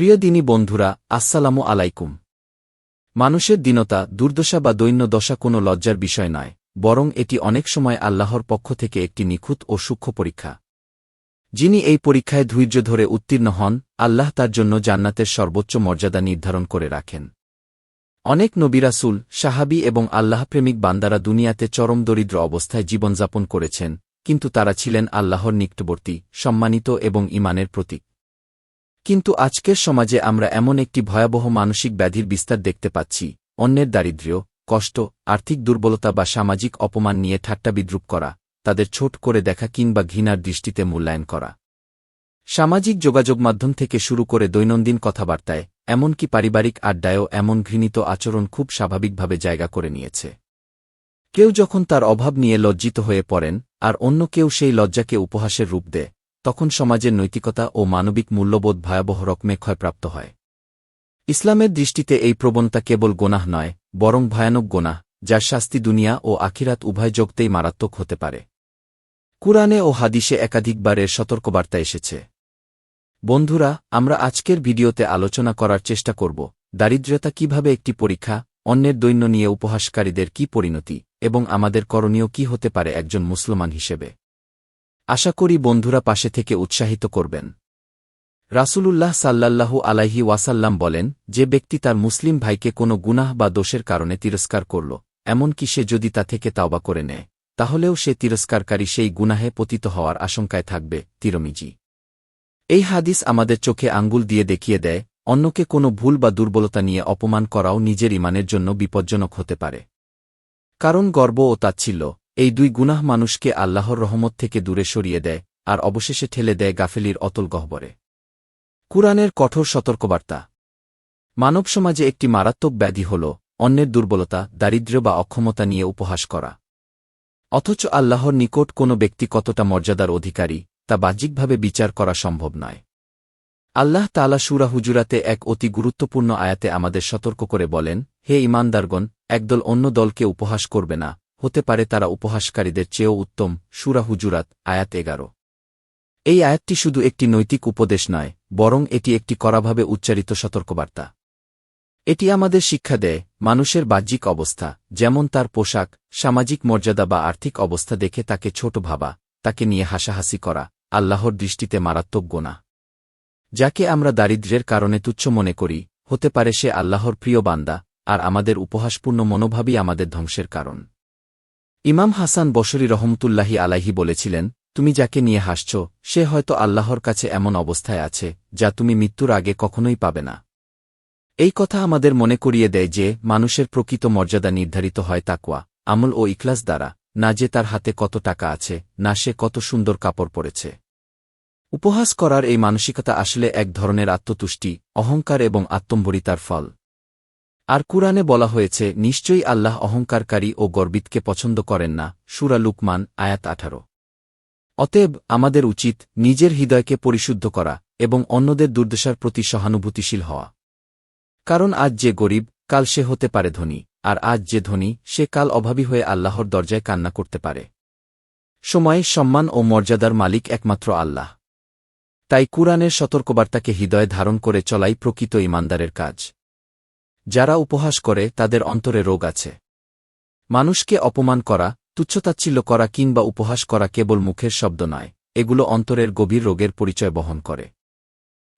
প্রিয় দিনী বন্ধুরা, আসসালামু আলাইকুম। মানুষের দীনতা, দুর্দশা বা দৈন্য দশা কোনো লজ্জার বিষয় নয়, বরং এটি অনেক সময় আল্লাহর পক্ষ থেকে একটি নিখুঁত ও সূক্ষ্ম পরীক্ষা। যিনি এই পরীক্ষায় ধৈর্য ধরে উত্তীর্ণ হন, আল্লাহ তার জন্য জান্নাতের সর্বোচ্চ মর্যাদা নির্ধারণ করে রাখেন। অনেক নবিরাসুল সাহাবি এবং আল্লাহপ্রেমিক বান্দারা দুনিয়াতে চরম দরিদ্র অবস্থায় জীবনযাপন করেছেন, কিন্তু তারা ছিলেন আল্লাহর নিকটবর্তী, সম্মানিত এবং ইমানের প্রতীক। কিন্তু আজকের সমাজে আমরা এমন একটি ভয়াবহ মানসিক ব্যাধির বিস্তার দেখতে পাচ্ছি, অন্যের দারিদ্র্য, কষ্ট, আর্থিক দুর্বলতা বা সামাজিক অপমান নিয়ে ঠাট্টা বিদ্রুপ করা, তাদের ছোট করে দেখা কিংবা ঘৃণার দৃষ্টিতে মূল্যায়ন করা। সামাজিক যোগাযোগ মাধ্যম থেকে শুরু করে দৈনন্দিন কথাবার্তায়, এমনকি পারিবারিক আড্ডায়ও এমন ঘৃণিত আচরণ খুব স্বাভাবিকভাবে জায়গা করে নিয়েছে। কেউ যখন তার অভাব নিয়ে লজ্জিত হয়ে পড়েন, আর অন্য কেউ সেই লজ্জাকে উপহাসের রূপ দেয় তখন সমাজের নৈতিকতা ও মানবিক মূল্যবোধ ভয়াবহ রকমে ক্ষয়প্রাপ্ত হয়। ইসলামের দৃষ্টিতে এই প্রবণতা কেবল গোনাহ নয়, বরং ভয়ানক গোনাহ, যার শাস্তি দুনিয়া ও আখিরাত উভয় জগতেই মারাত্মক হতে পারে। কুরআনে ও হাদিসে একাধিকবারের সতর্কবার্তা এসেছে। বন্ধুরা, আমরা আজকের ভিডিওতে আলোচনা করার চেষ্টা করব দারিদ্র্যতা কীভাবে একটি পরীক্ষা, অন্যের দৈন্য নিয়ে উপহাসকারীদের কি পরিণতি, এবং আমাদের করণীয় কি হতে পারে একজন মুসলমান হিসেবে। আশা করি বন্ধুরা পাশে থেকে উৎসাহিত করবেন। রাসূলুল্লাহ সাল্লাল্লাহু আলাইহি ওয়াসাল্লাম বলেন, যে ব্যক্তি তার মুসলিম ভাইকে কোনো গুনাহ বা দোষের কারণে তিরস্কার করল, এমনকি সে যদি তা থেকে তাওবা করে নেয়, তাহলেও সে তিরস্কারকারী সেই গুনাহে পতিত হওয়ার আশঙ্কায় থাকবে, তিরমিজি। এই হাদিস আমাদের চোখে আঙ্গুল দিয়ে দেখিয়ে দেয়, অন্যকে কোনো ভুল বা দুর্বলতা নিয়ে অপমান করাও নিজের ইমানের জন্য বিপজ্জনক হতে পারে। কারণ গর্ব ও তাচ্ছিল্য এই দুই গুনাহ মানুষকে আল্লাহর রহমত থেকে দূরে সরিয়ে দেয়, আর অবশেষে ঠেলে দেয় গাফেলির অতল গহ্বরে। কুরআনের কঠোর সতর্কবার্তা। মানব সমাজে একটি মারাত্মক ব্যাধি হল অন্যের দুর্বলতা, দারিদ্র্য বা অক্ষমতা নিয়ে উপহাস করা। অথচ আল্লাহর নিকট কোনো ব্যক্তি কতটা মর্যাদার অধিকারী, তা বাহ্যিকভাবে বিচার করা সম্ভব নয়। আল্লাহ তালা সুরা হুজুরাতে এক অতি গুরুত্বপূর্ণ আয়াতে আমাদের সতর্ক করে বলেন, হে ইমানদারগণ একদল অন্য দলকে উপহাস করবে না হতে পারে তারা উপহাসকারীদের চেয়েও উত্তম, সুরা হুজুরাত, আয়াত এগারো। এই আয়াতটি শুধু একটি নৈতিক উপদেশ নয়, বরং এটি একটি কড়াভাবে উচ্চারিত সতর্কবার্তা। এটি আমাদের শিক্ষা দেয়, মানুষের বাহ্যিক অবস্থা, যেমন তার পোশাক, সামাজিক মর্যাদা বা আর্থিক অবস্থা দেখে তাকে ছোট ভাবা, তাকে নিয়ে হাসাহাসি করা, আল্লাহর দৃষ্টিতে মারাত্মক গোনা। যাকে আমরা দারিদ্র্যের কারণে তুচ্ছ মনে করি, হতে পারে সে আল্লাহর প্রিয় বান্দা, আর আমাদের উপহাসপূর্ণ মনোভাবই আমাদের ধ্বংসের কারণ। ইমাম হাসান বসরি রহমতুল্লাহি আলাহি বলেছিলেন, তুমি যাকে নিয়ে হাসছ, সে হয়তো আল্লাহর কাছে এমন অবস্থায় আছে, যা তুমি মৃত্যুর আগে কখনোই পাবে না। এই কথা আমাদের মনে করিয়ে দেয় যে, মানুষের প্রকৃত মর্যাদা নির্ধারিত হয় তাকুয়া আমল ও ইকলাস দ্বারা, না যে তার হাতে কত টাকা আছে, না সে কত সুন্দর কাপড় পরেছে। উপহাস করার এই মানসিকতা আসলে এক ধরনের আত্মতুষ্টি, অহংকার এবং আত্মম্বরিতার ফল। আর কুরআনে বলা হয়েছে, নিশ্চয়ই আল্লাহ অহংকারকারী ও গর্বিতকে পছন্দ করেন না, সুরা লুকমান, আয়াত আঠারো। অতএব, আমাদের উচিত, নিজের হৃদয়কে পরিশুদ্ধ করা এবং অন্যদের দুর্দশার প্রতি সহানুভূতিশীল হওয়া। কারণ আজ যে গরিব, কাল সে হতে পারে ধনী, আর আজ যে ধনী, সে কাল অভাবী হয়ে আল্লাহর দরজায় কান্না করতে পারে। সময়ে সম্মান ও মর্যাদার মালিক একমাত্র আল্লাহ। তাই কুরআনের সতর্কবার্তাকে হৃদয়ে ধারণ করে চলাই প্রকৃত ইমানদারের কাজ। যারা উপহাস করে তাদের অন্তরে রোগ আছে। মানুষকে অপমান করা, তুচ্ছতাচ্ছিল্য করা কিংবা উপহাস করা কেবল মুখের শব্দ নয়, এগুলো অন্তরের গভীর রোগের পরিচয় বহন করে।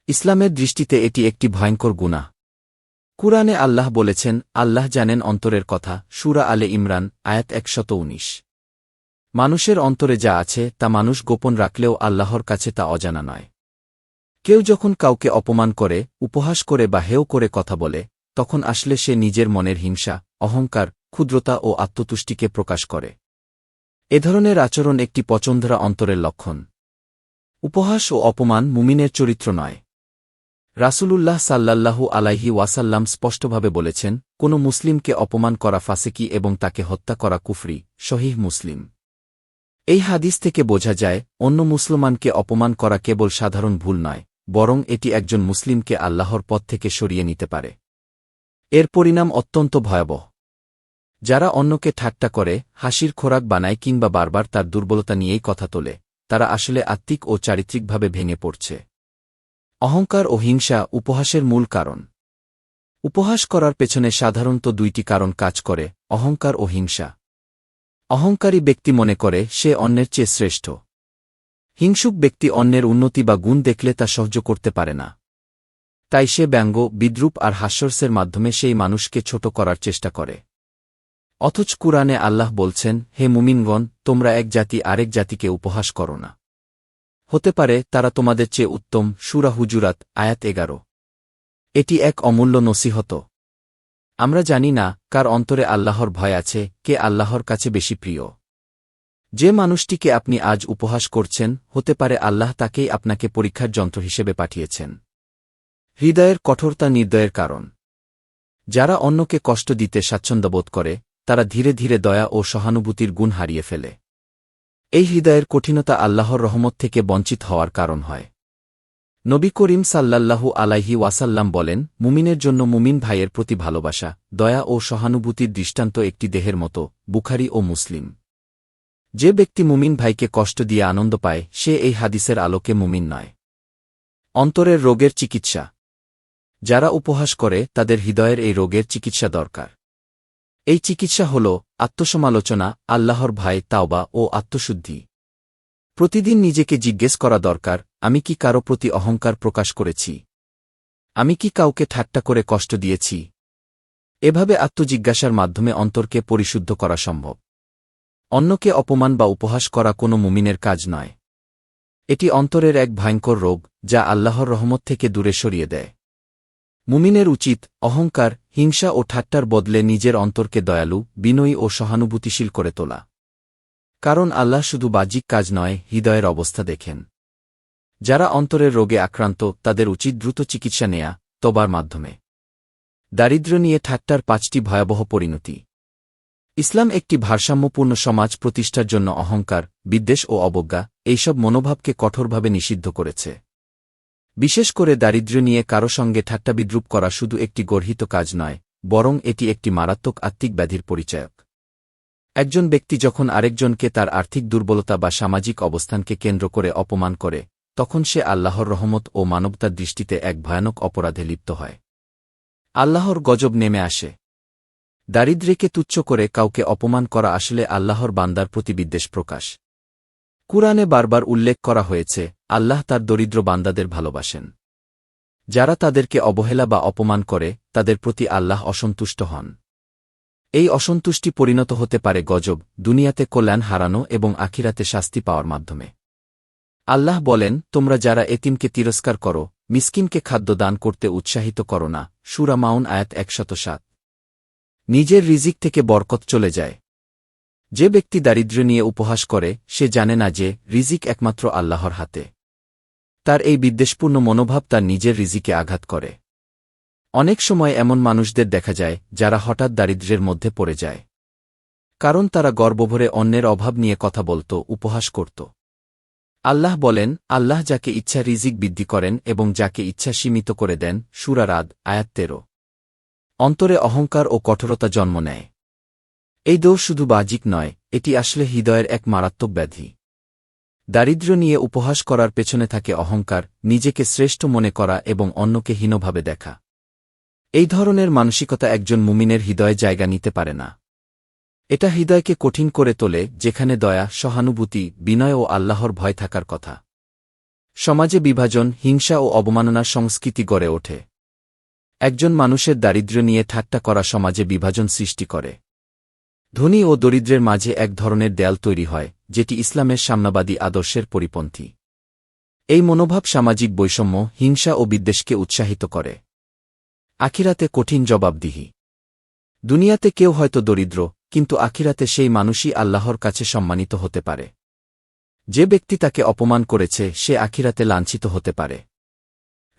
ইসলামের দৃষ্টিতে এটি একটি ভয়ঙ্কর গুণা। কুরআনে আল্লাহ বলেছেন, আল্লাহ জানেন অন্তরের কথা, সুরা আলে ইমরান, আয়াত একশত উনিশ। মানুষের অন্তরে যা আছে, তা মানুষ গোপন রাখলেও আল্লাহর কাছে তা অজানা নয়। কেউ যখন কাউকে অপমান করে, উপহাস করে বা হেও করে কথা বলে তখন আসলে সে নিজের মনের হিংসা, অহংকার, ক্ষুদ্রতা ও আত্মতুষ্টিকে প্রকাশ করে। এ ধরনের আচরণ একটি পচন্ধরা অন্তরের লক্ষণ। উপহাস ও অপমান মুমিনের চরিত্র নয়। রাসূলুল্লাহ সাল্লাল্লাহু আলাইহি ওয়াসাল্লাম স্পষ্টভাবে বলেছেন, কোনো মুসলিমকে অপমান করা ফাসেকি এবং তাকে হত্যা করা কুফরি শহীহ মুসলিম। এই হাদিস থেকে বোঝা যায়, অন্য মুসলমানকে অপমান করা কেবল সাধারণ ভুল নয়, বরং এটি একজন মুসলিমকে আল্লাহর পথ থেকে সরিয়ে নিতে পারে। এর পরিণাম অত্যন্ত ভয়াবহ। যারা অন্যকে ঠাট্টা করে, হাসির খোরাক বানায় কিংবা বারবার তার দুর্বলতা নিয়েই কথা তোলে, তারা আসলে আত্মিক ও চারিত্রিকভাবে ভেঙে পড়ছে। অহংকার ও হিংসা উপহাসের মূল কারণ। উপহাস করার পেছনে সাধারণত দুইটি কারণ কাজ করে, অহংকার ও হিংসা। অহংকারী ব্যক্তি মনে করে, সে অন্যের চেয়ে শ্রেষ্ঠ। হিংসুক ব্যক্তি অন্যের উন্নতি বা গুণ দেখলে তা সহ্য করতে পারে না। তাই সে ব্যঙ্গ, বিদ্রুপ আর হাস্যর্সের মাধ্যমে সেই মানুষকে ছোট করার চেষ্টা করে। অথচ কুরআনে আল্লাহ বলছেন, হে মুমিনগণ, তোমরা এক জাতি আরেক জাতিকে উপহাস করো না। হতে পারে তারা তোমাদের চেয়ে উত্তম, সুরা হুজুরাত, আয়াত এগারো। এটি এক অমূল্য নসিহত। আমরা জানি না, কার অন্তরে আল্লাহর ভয় আছে, কে আল্লাহর কাছে বেশি প্রিয়। যে মানুষটিকে আপনি আজ উপহাস করছেন, হতে পারে আল্লাহ তাকেই আপনাকে পরীক্ষার যন্ত্র হিসেবে পাঠিয়েছেন। হৃদয়ের কঠোরতা নির্দয়ের কারণ। যারা অন্যকে কষ্ট দিতে স্বাচ্ছন্দ্যবোধ করে, তারা ধীরে ধীরে দয়া ও সহানুভূতির গুণ হারিয়ে ফেলে। এই হৃদয়ের কঠিনতা আল্লাহর রহমত থেকে বঞ্চিত হওয়ার কারণ হয়। নবী করিম সাল্লাল্লাহু আলাইহি ওয়াসাল্লাম বলেন, মুমিনের জন্য মুমিন ভাইয়ের প্রতি ভালোবাসা, দয়া ও সহানুভূতির দৃষ্টান্ত একটি দেহের মতো, বুখারি ও মুসলিম। যে ব্যক্তি মুমিন ভাইকে কষ্ট দিয়ে আনন্দ পায়, সে এই হাদিসের আলোকে মুমিন নয়। অন্তরের রোগের চিকিৎসা। যারা উপহাস করে, তাদের হৃদয়ের এই রোগের চিকিৎসা দরকার। এই চিকিৎসা হল আত্মসমালোচনা, আল্লাহর ভাই তাওবা ও আত্মশুদ্ধি। প্রতিদিন নিজেকে জিজ্ঞেস করা দরকার, আমি কি কারও প্রতি অহংকার প্রকাশ করেছি? আমি কি কাউকে ঠাট্টা করে কষ্ট দিয়েছি? এভাবে আত্মজিজ্ঞাসার মাধ্যমে অন্তরকে পরিশুদ্ধ করা সম্ভব। অন্যকে অপমান বা উপহাস করা কোনো মুমিনের কাজ নয়। এটি অন্তরের এক ভয়ঙ্কর রোগ, যা আল্লাহর রহমত থেকে দূরে সরিয়ে দেয়। মুমিনের উচিত অহংকার, হিংসা ও ঠাট্টার বদলে নিজের অন্তরকে দয়ালু, বিনয়ী ও সহানুভূতিশীল করে তোলা। কারণ আল্লাহ শুধু বাহ্যিক কাজ নয়, হৃদয়ের অবস্থা দেখেন। যারা অন্তরের রোগে আক্রান্ত, তাদের উচিত দ্রুত চিকিৎসা নেয়া, তবার মাধ্যমে। দারিদ্র্য নিয়ে ঠাট্টার পাঁচটি ভয়াবহ পরিণতি। ইসলাম একটি ভারসাম্যপূর্ণ সমাজ প্রতিষ্ঠার জন্য অহংকার, বিদ্বেষ ও অবজ্ঞা, এইসব মনোভাবকে কঠোরভাবে নিষিদ্ধ করেছে। বিশেষ করে দারিদ্র্য নিয়ে কারও সঙ্গে ঠাট্টাবিদ্রুপ করা শুধু একটি গর্হিত কাজ নয়, বরং এটি একটি মারাত্মক আত্মিক ব্যাধির পরিচয়ক। একজন ব্যক্তি যখন আরেকজনকে তার আর্থিক দুর্বলতা বা সামাজিক অবস্থানকে কেন্দ্র করে অপমান করে, তখন সে আল্লাহর রহমত ও মানবতার দৃষ্টিতে এক ভয়ানক অপরাধে লিপ্ত হয়। আল্লাহর গজব নেমে আসে। দারিদ্র্যকে তুচ্ছ করে কাউকে অপমান করা আসলে আল্লাহর বান্দার প্রতি বিদ্বেষ প্রকাশ। কুরআনে বারবার উল্লেখ করা হয়েছে, আল্লাহ তার দরিদ্র বান্দাদের ভালোবাসেন। যারা তাদেরকে অবহেলা বা অপমান করে, তাদের প্রতি আল্লাহ অসন্তুষ্ট হন। এই অসন্তুষ্টি পরিণত হতে পারে গজব, দুনিয়াতে কল্যাণ হারানো এবং আখিরাতে শাস্তি পাওয়ার মাধ্যমে। আল্লাহ বলেন, তোমরা যারা এতিমকে তিরস্কার করো, মিসকিনকে খাদ্য দান করতে উৎসাহিত করো না। সুরা মাউন আয়াত একশত সাত। নিজের রিজিক থেকে বরকত চলে যায়। যে ব্যক্তি দারিদ্র্য নিয়ে উপহাস করে, সে জানে না যে, রিজিক একমাত্র আল্লাহর হাতে। তার এই বিদ্বেষপূর্ণ মনোভাব তার নিজের রিজিকে আঘাত করে। অনেক সময় এমন মানুষদের দেখা যায়, যারা হঠাৎ দারিদ্র্যের মধ্যে পড়ে যায়। কারণ তারা গর্বভরে অন্যের অভাব নিয়ে কথা বলত, উপহাস করত। আল্লাহ বলেন, আল্লাহ যাকে ইচ্ছা রিজিক বৃদ্ধি করেন এবং যাকে ইচ্ছা সীমিত করে দেন সুরারাদ আয়াত তেরো। অন্তরে অহংকার ও কঠোরতা জন্ম নেয়। এই দোষ শুধু বাজিক নয়, এটি আসলে হৃদয়ের এক মারাত্মক ব্যাধি। দারিদ্র্য নিয়ে উপহাস করার পেছনে থাকে অহংকার, নিজেকে শ্রেষ্ঠ মনে করা এবং অন্যকে হীনভাবে দেখা। এই ধরনের মানসিকতা একজন মুমিনের হৃদয়ে জায়গা নিতে পারে না। এটা হৃদয়কে কঠিন করে তোলে, যেখানে দয়া, সহানুভূতি, বিনয় ও আল্লাহর ভয় থাকার কথা। সমাজে বিভাজন, হিংসা ও অবমাননার সংস্কৃতি গড়ে ওঠে। একজন মানুষের দারিদ্র্য নিয়ে ঠাট্টা করা সমাজে বিভাজন সৃষ্টি করে। ধনী ও দরিদ্রের মাঝে এক ধরনের দেয়াল তৈরি হয়, যেটি ইসলামের সাম্যবাদী আদর্শের পরিপন্থী। এই মনোভাব সামাজিক বৈষম্য, হিংসা ও বিদ্বেষকে উৎসাহিত করে। আখিরাতে কঠিন জবাবদিহি। দুনিয়াতে কেউ হয়তো দরিদ্র, কিন্তু আখিরাতে সেই মানুষই আল্লাহর কাছে সম্মানিত হতে পারে। যে ব্যক্তি তাকে অপমান করেছে, সে আখিরাতে লাঞ্ছিত হতে পারে।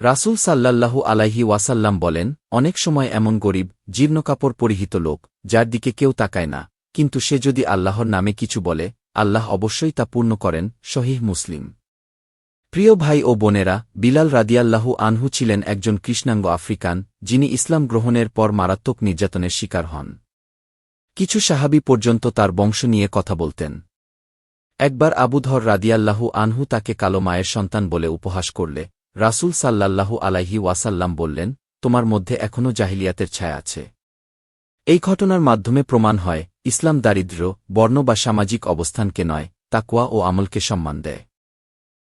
রাসুল সাল্লাল্লাহু আলাইহি ওয়াসাল্লাম বলেন, অনেক সময় এমন গরিব জীর্ণকাপড় পরিহিত লোক, যার দিকে কেউ তাকায় না, কিন্তু সে যদি আল্লাহর নামে কিছু বলে, আল্লাহ অবশ্যই তা পূর্ণ করেন শহীহ মুসলিম। প্রিয় ভাই ও বোনেরা, বিলাল রাদিয়াল্লাহু আনহু ছিলেন একজন কৃষ্ণাঙ্গ আফ্রিকান, যিনি ইসলাম গ্রহণের পর মারাত্মক নির্যাতনের শিকার হন। কিছু সাহাবি পর্যন্ত তার বংশ নিয়ে কথা বলতেন। একবার আবুধর রাদিয়াল্লাহু আনহু তাকে কালো মায়ের সন্তান বলে উপহাস করলে রাসূল সাল্লাল্লাহু আলাইহি ওয়াসাল্লাম বললেন, তোমার মধ্যে এখনও জাহিলিয়াতের ছায়া আছে। এই ঘটনার মাধ্যমে প্রমাণ হয়, ইসলাম দারিদ্র্য, বর্ণ বা সামাজিক অবস্থানকে নয় তাকুয়া ও আমলকে সম্মান দেয়।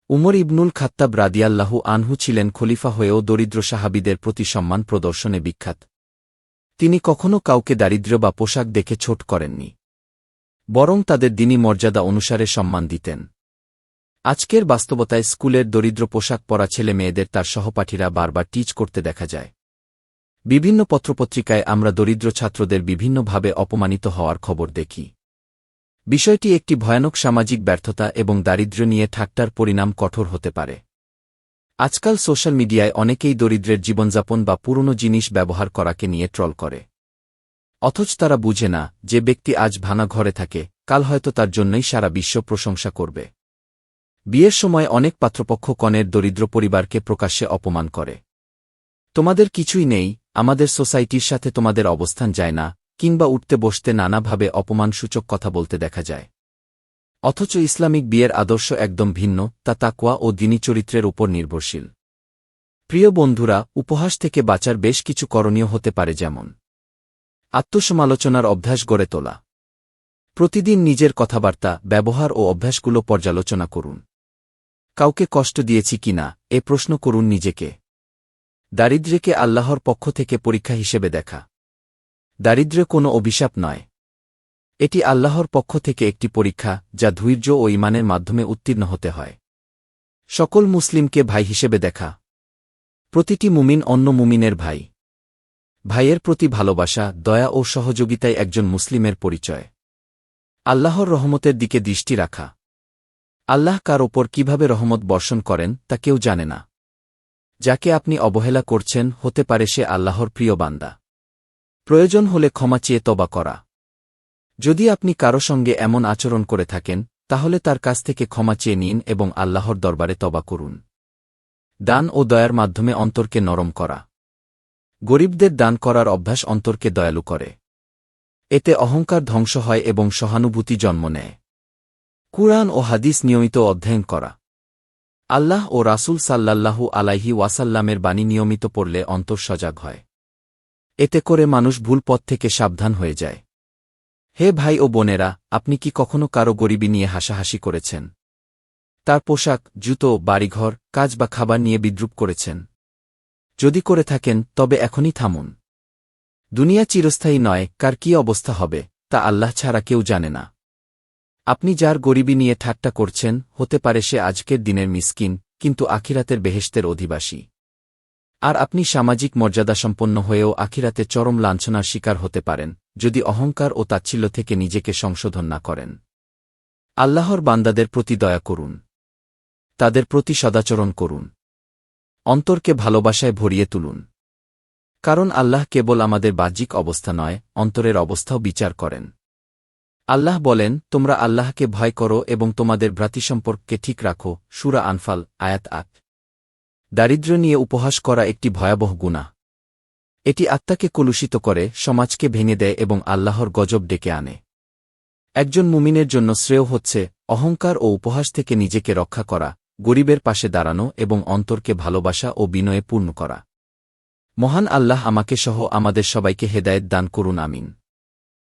উমর ইবনুল খাত্তাব রাদিয়াল্লাহু আনহু ছিলেন খলিফা হয়েও দরিদ্র সাহাবিদের প্রতি সম্মান প্রদর্শনে বিখ্যাত। তিনি কখনও কাউকে দারিদ্র্য বা পোশাক দেখে ছোট করেননি। বরং তাদের দিনী মর্যাদা অনুসারে সম্মান দিতেন। আজকের বাস্তবতায় স্কুলের দরিদ্র পোশাক পরা ছেলে মেয়েদের তার সহপাঠীরা বারবার টিচ করতে দেখা যায়। বিভিন্ন পত্রপত্রিকায় আমরা দরিদ্র ছাত্রদের বিভিন্নভাবে অপমানিত হওয়ার খবর দেখি। বিষয়টি একটি ভয়ানক সামাজিক ব্যর্থতা এবং দারিদ্র্য নিয়ে ঠাট্টার পরিণাম কঠোর হতে পারে। আজকাল সোশ্যাল মিডিয়ায় অনেকেই দরিদ্রের জীবনযাপন বা পুরনো জিনিস ব্যবহার করাকে নিয়ে ট্রল করে। অথচ তারা বুঝে না, যে ব্যক্তি আজ ভানা ঘরে থাকে, কাল হয়তো তার জন্যই সারা বিশ্ব প্রশংসা করবে। বিয়ের সময় অনেক পাত্রপক্ষ কনের দরিদ্র পরিবারকে প্রকাশ্যে অপমান করে। তোমাদের কিছুই নেই, আমাদের সোসাইটির সাথে তোমাদের অবস্থান যায় না, কিংবা উঠতে বসতে নানাভাবে অপমানসূচক কথা বলতে দেখা যায়। অথচ ইসলামিক বিয়ের আদর্শ একদম ভিন্ন, তা তাকওয়া ও দিনী চরিত্রের উপর নির্ভরশীল। প্রিয় বন্ধুরা, উপহাস থেকে বাঁচার বেশ কিছু করণীয় হতে পারে যেমন আত্মসমালোচনার অভ্যাস গড়ে তোলা। প্রতিদিন নিজের কথাবার্তা, ব্যবহার ও অভ্যাসগুলো পর্যালোচনা করুন। কাউকে কষ্ট দিয়েছি কিনা এ প্রশ্ন করুন নিজেকে। দারিদ্র্যকে আল্লাহর পক্ষ থেকে পরীক্ষা হিসেবে দেখা। দারিদ্র্য কোনো অভিশাপ নয়। এটি আল্লাহর পক্ষ থেকে একটি পরীক্ষা, যা ধৈর্য ও ইমানের মাধ্যমে উত্তীর্ণ হতে হয়। সকল মুসলিমকে ভাই হিসেবে দেখা। প্রতিটি মুমিন অন্য মুমিনের ভাই। ভাইয়ের প্রতি ভালোবাসা, দয়া ও সহযোগিতায় একজন মুসলিমের পরিচয়। আল্লাহর রহমতের দিকে দৃষ্টি রাখা। আল্লাহ কার ওপর কীভাবে রহমত বর্ষণ করেন, তা কেউ জানে না। যাকে আপনি অবহেলা করছেন, হতে পারে সে আল্লাহর প্রিয় বান্দা। প্রয়োজন হলে ক্ষমা চেয়ে তবা করা। যদি আপনি কারও সঙ্গে এমন আচরণ করে থাকেন, তাহলে তার কাছ থেকে ক্ষমা চেয়ে নিন এবং আল্লাহর দরবারে তবা করুন। দান ও দয়ার মাধ্যমে অন্তরকে নরম করা। গরিবদের দান করার অভ্যাস অন্তরকে দয়ালু করে। এতে অহংকার ধ্বংস হয় এবং সহানুভূতি জন্ম নেয়। কুরআন ও হাদিস নিয়মিত অধ্যয়ন করা। আল্লাহ ও রাসূল সাল্লাল্লাহু আলাইহি ওয়াসাল্লামের বাণী নিয়মিত পড়লে অন্তর সজাগ হয়। এতে করে মানুষ ভুল পথ থেকে সাবধান হয়ে যায়। হে ভাই ও বোনেরা, আপনি কি কখনো কারও গরিবী নিয়ে হাসাহাসি করেছেন? তার পোশাক, জুতো, বাড়িঘর, কাজ বা খাবার নিয়ে বিদ্রুপ করেছেন। যদি করে থাকেন, তবে এখনই থামুন। দুনিয়া চিরস্থায়ী নয়, কার কি অবস্থা হবে, তা আল্লাহ ছাড়া কেউ জানে না। আপনি যার গরিবী নিয়ে ঠাট্টা করছেন, হতে পারে সে আজকের দিনের মিসকিন, কিন্তু আখিরাতের বেহেশতের অধিবাসী। আর আপনি সামাজিক মর্যাদাসম্পন্ন হয়েও আখিরাতে চরম লাঞ্ছনার শিকার হতে পারেন, যদি অহংকার ও তাচ্ছিল্য থেকে নিজেকে সংশোধন না করেন। আল্লাহর বান্দাদের প্রতি দয়া করুন। তাদের প্রতি সদাচরণ করুন। অন্তরকে ভালোবাসায় ভরিয়ে তুলুন। কারণ আল্লাহ কেবল আমাদের বাহ্যিক অবস্থা নয়, অন্তরের অবস্থাও বিচার করেন। আল্লাহ বলেন, তোমরা আল্লাহকে ভয় করো এবং তোমাদের ভ্রাতৃসম্পর্ককে ঠিক রাখো। সুরা আনফাল, আয়াত আট। দারিদ্র নিয়ে উপহাস করা একটি ভয়াবহ গুণা। এটি আত্মাকে কলুষিত করে, সমাজকে ভেঙে দেয় এবং আল্লাহর গজব ডেকে আনে। একজন মুমিনের জন্য শ্রেয় হচ্ছে, অহংকার ও উপহাস থেকে নিজেকে রক্ষা করা, গরিবের পাশে দাঁড়ানো এবং অন্তরকে ভালোবাসা ও বিনয়ে পূর্ণ করা। মহান আল্লাহ আমাকে সহ আমাদের সবাইকে হেদায়েত দান করুন, আমিন।